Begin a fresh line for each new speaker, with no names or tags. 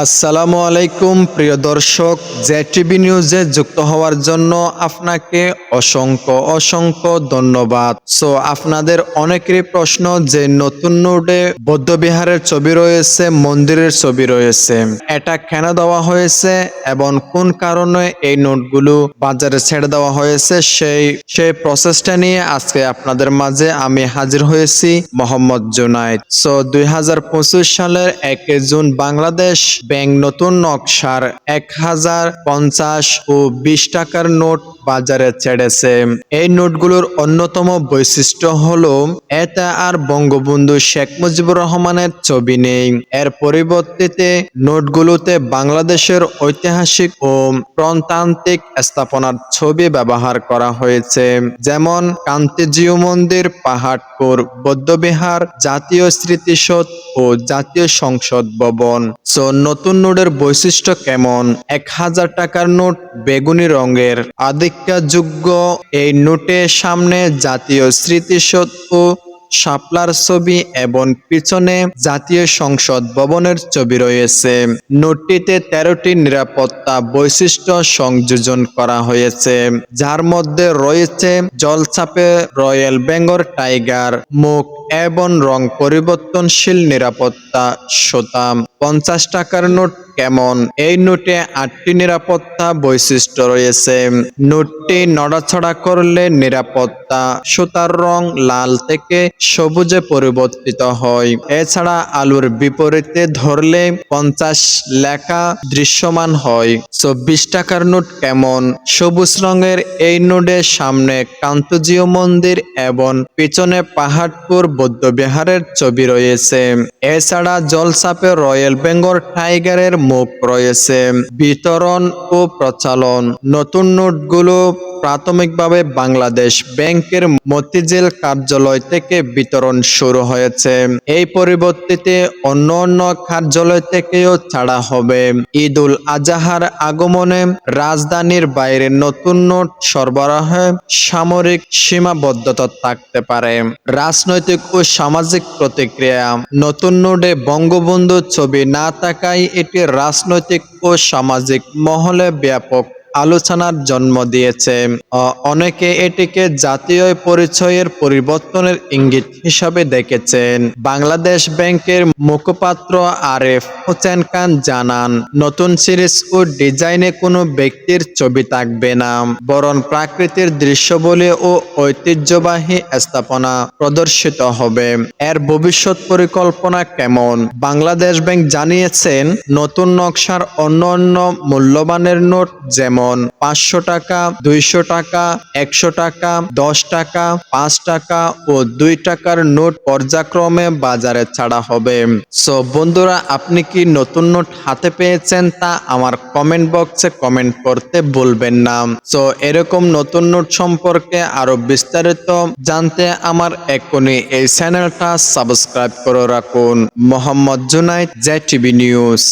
আসসালামু আলাইকুম, প্রিয় দর্শক। জে টিভি নিউজে যুক্ত হওয়ার জন্য আপনাকে অসংখ্য অসংখ্য ধন্যবাদ। সো আপনাদের অনেকেরই প্রশ্ন যে নতুন নোটে বৌদ্ধবিহারের ছবি রয়েছে, মন্দিরের ছবি রয়েছে। এটা কেন দেওয়া হয়েছে এবং কোন কারণে এই নোটগুলো বাজারে ছেড়ে দেওয়া হয়েছে, সেই সেই প্রসেসটা নিয়ে আজকে আপনাদের মাঝে আমি হাজির হয়েছি মোহাম্মদ জুনাইদ। সো দুই হাজার পঁচিশ সালের এক জুন বাংলাদেশ ব্যাংক নতুন নকশার এক হাজার পঞ্চাশ ও বিশ টাকার নোট বাজারে ছেড়েছে। এই নোটগুলোর অন্যতম বৈশিষ্ট্য হল এতে আর বঙ্গবন্ধু শেখ মুজিবুর রহমানের ছবি নেই। এর পরিবর্তিতে নোটগুলোতে বাংলাদেশের ঐতিহাসিক ও প্রত্নতান্ত্রিক স্থাপনার ছবি ব্যবহার করা হয়েছে, যেমন কান্তিজিউ মন্দির, পাহাড়পুর, বৌদ্ধবিহার, জাতীয় স্মৃতিসৌধ ও জাতীয় সংসদ ভবন। সো নতুন নোটের বৈশিষ্ট্য কেমন? এক হাজার টাকার নোট বেগুনি রঙের। আধিক্যযোগ্য এই নোটের সামনে জাতীয় স্মৃতিসৌধ ও শাপলার ছবি এবং পিছনে জাতীয় সংসদ ভবনের ছবি রয়েছে। নোটটিতে তেরোটি নিরাপত্তা বৈশিষ্ট্য সংযোজন করা হয়েছে, যার মধ্যে রয়েছে জলছাপে রয়্যাল বেঙ্গল টাইগার, মুখ এবং রং পরিবর্তনশীল নিরাপত্তা সুতাম পঞ্চাশ টাকার নোট কেমন? এই নোটে আটটি নিরাপত্তা বৈশিষ্ট্য রয়েছে। নোটটি নড়াছড়া করলে নিরাপত্তা, সুতার রং লাল থেকে সবুজে পরিবর্তিত হয়। এছাড়া আলুর বিপরীতে ধরলে পঞ্চাশ লেখা দৃশ্যমান হয়। চব্বিশ টাকার নোট কেমন? সবুজ রঙের এই নোটের সামনে কান্তজীয় মন্দির এবং পিছনে পাহাড়পুর বৌদ্ধবিহারের ছবি রয়েছে। এছাড়া জলসাপে রয়্যাল বেঙ্গল টাইগারের মুখ রয়েছে বিতরণ ও প্রচলন নতুন নোটগুলো প্রাথমিকভাবে বাংলাদেশ ব্যাংকের মতিঝিল কার্যালয় থেকে বিতরণ শুরু হয়েছে। এই পরিবর্তিতে অন্য অন্য কার্যালয় থেকেও ছাড়া হবে। ঈদ আজাহার আগমনে রাজধানীর বাইরে নতুন নোট সরবরাহে সামরিক সীমাবদ্ধতা থাকতে পারে। রাজনৈতিক ও সামাজিক প্রতিক্রিয়া, নতুন নোটে বঙ্গবন্ধু ছবি না থাকায় এটি রাজনৈতিক ও সামাজিক মহলে ব্যাপক আলোচনার জন্ম দিয়েছে। অনেকে এটিকে জাতীয় পরিচয়ের পরিবর্তনের ইঙ্গিত হিসাবে দেখেছেন। বাংলাদেশ ব্যাংকের মুখপাত্র আরেফ হোসেন খান জানান, নতুন সিরিজ ও ডিজাইনে কোনো ব্যক্তির ছবি থাকবে না, বরং প্রাকৃতিক দৃশ্যবলী ও ঐতিহ্যবাহী স্থাপনা প্রদর্শিত হবে। এর ভবিষ্যৎ পরিকল্পনা কেমন? বাংলাদেশ ব্যাংক জানিয়েছেন, নতুন নকশার অন্য অন্য মূল্যবানের নোট যেমন পাঁচশো টাকা, দুইশো টাকা, একশো টাকা, দশ টাকা, পাঁচ টাকা ও দুই টাকার নোট পর্যায়ক্রমে বাজারে ছাড়া হবে। সো বন্ধুরা, আপনি কি নতুন নোট হাতে পেয়েছেন তা আমার কমেন্ট বক্সে কমেন্ট করতে ভুলবেন না। সো এরকম নতুন নোট সম্পর্কে আরও বিস্তারিত জানতে আমার এক্ষুনি এই চ্যানেলটা সাবস্ক্রাইব করে রাখুন। Mohammad Junaid J TV news.